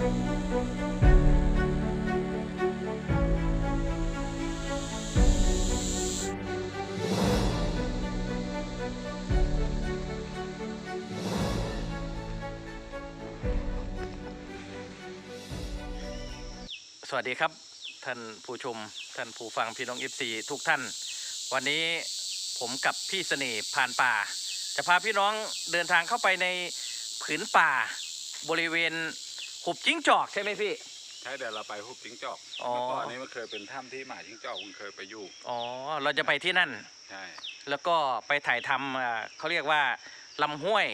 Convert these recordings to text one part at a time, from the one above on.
สวัสดีครับ ท่านผู้ชม ท่านผู้ฟังพี่น้องเอฟซีทุกท่าน วันนี้ผมกับพี่เสน่ห์ผ่านป่า จะพาพี่น้องเดินทางเข้าไปในผืนป่าบริเวณ หุบจิ้งจอกใช่ไหมพี่ ใช่เดี๋ยวเราไปหุบจิ้งจอกอ๋อ เมื่อก่อนนี้มันเคยเป็นถ้ำที่หมาจิ้งจอกมันเคยไปอยู่ อ๋อ เราจะไปที่นั่น ใช่ แล้วก็ไปถ่ายทำอ่าเขาเรียกว่าลำห้วย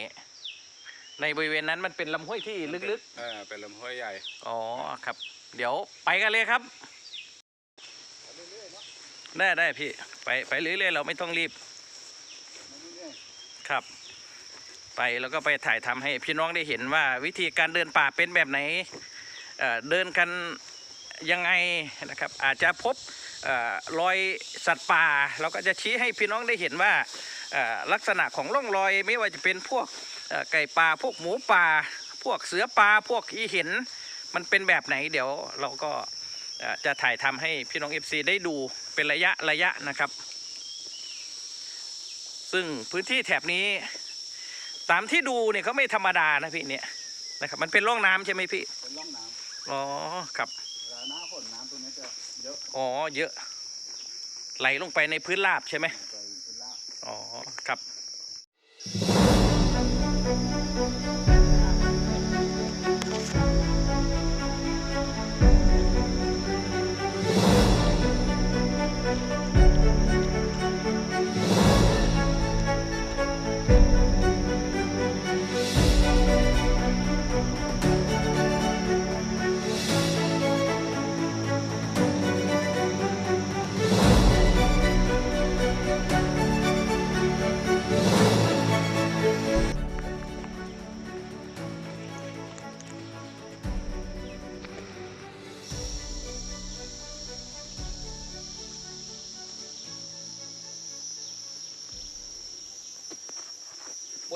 ในบริเวณนั้นมันเป็นลำห้วยที่ลึกเออเป็นลำห้วยใหญ่ ๆ อ๋อครับ เดี๋ยวไปกันเลยครับ ได้ได้พี่ ไปไปเรื่อยๆเราไม่ต้องรีบ ครับ ไปแล้วก็ไปถ่ายทำให้พี่น้องได้เห็นว่าวิธีการเดินป่าเป็นแบบไหนเเดินกันยังไงนะครับ อาจจะพบเออรอยสัตว์ป่า เราก็จะชี้ให้พี่น้องได้เห็นว่าลักษณะของร่องรอยไม่ว่าจะเป็นพวกไก่ป่าพวกหมูป่า พวกเสือป่าพวกอีเห็น มันเป็นแบบไหนเดี๋ยวเราก็จะถ่ายทำให้พี่น้อง FC ได้ดูเป็นระยะระยะนะครับ ซึ่งพื้นที่แถบนี้ ตามที่ดูเนี่ยเขาไม่ธรรมดานะพี่เนี่ยนะครับ มันเป็นร่องน้ำใช่ไหมพี่ เป็นร่องน้อ๋อครับำเวลาหน้าฝนน้ำตรงนี้จะเยอะอ๋อเยอะ ไหลลงไปในพื้นราบใช่ไหม ไปพื้นลาบอ๋อ ครับบ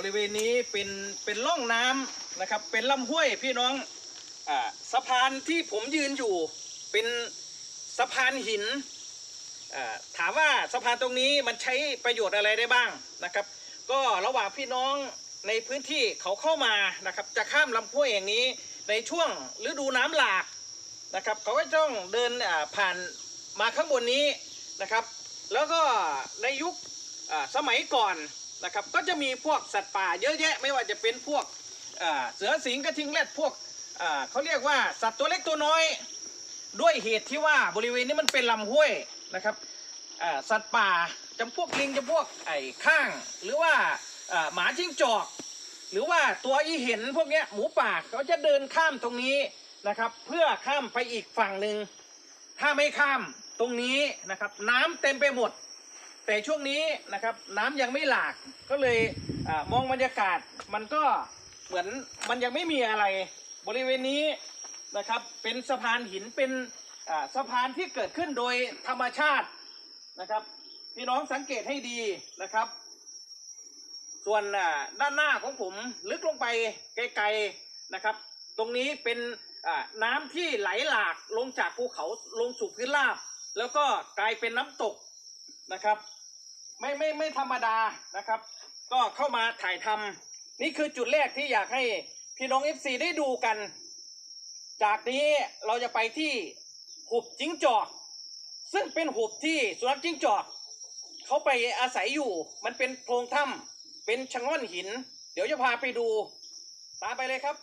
ริเวณนี้เป็นเป็นร่องน้ำนะครับ เป็นลำห้วยพี่น้องอ่าสะพานที่ผมยืนอยู่ เป็นสะพานหินอ่าถามว่าสะพานตรงนี้มันใช้ประโยชน์อะไรได้บ้างนะครับ ก็ระหว่างพี่น้องในพื้นที่เขาเข้ามานะครับ จะข้ามลำห้วยอย่างนี้ในช่วงฤดูน้ำหลากนะครับ เขาก็ต้องเดินอ่าผ่านมาข้างบนนี้นะครับ แล้วก็ในยุคอ่าสมัยก่อน นะครับ ก็จะมีพวกสัตว์ป่าเยอะแยะ ไม่ว่าจะเป็นพวกเสือสิงห์กระทิงแรดพวกเขาเรียกว่าสัตว์ตัวเล็กตัวน้อย ด้วยเหตุที่ว่าบริเวณนี้มันเป็นลำห้วยนะครับสัตว์ป่าจำพวกลิงจำพวกไอ้ข้าง หรือว่าหมาจิ้งจอก หรือว่าตัวอีเห็นพวกนี้หมูป่าเขาจะเดินข้ามตรงนี้นะครับ เพื่อข้ามไปอีกฝั่งหนึ่งถ้าไม่ข้ามตรงนี้นะครับ น้ำเต็มไปหมด แต่ช่วงนี้นะครับน้ำยังไม่หลากก็เลยอมองบรรยากาศมันก็เหมือนมันยังไม่มีอะไร บริเวณนี้นะครับเป็นสะพานหินเป็นสะพานที่เกิดขึ้นโดยธรรมชาตินะครับพี่น้องสังเกตให้ดีนะครับ ส่วนด้านหน้าของผมลึกลงไปไกลๆนะครับ ตรงนี้เป็นน้ำที่ไหลหลากลงจากภูเขาลงสู่พื้นราบ แล้วก็กลายเป็นน้ำตกนะครับ ไม่ไม่ไม่ธรรมดานะครับ ก็เข้ามาถ่ายทำนี่คือจุดแรกที่อยากให้พี่น้อง FC ได้ดูกัน จากนี้เราจะไปที่หุบจิ้งจอก ซึ่งเป็นหุบที่สุนัขจิ้งจอกเขาไปอาศัยอยู่ มันเป็นโพรงถ้ำเป็นชะง่อนหิน เดี๋ยวจะพาไปดู ตามไปเลยครับ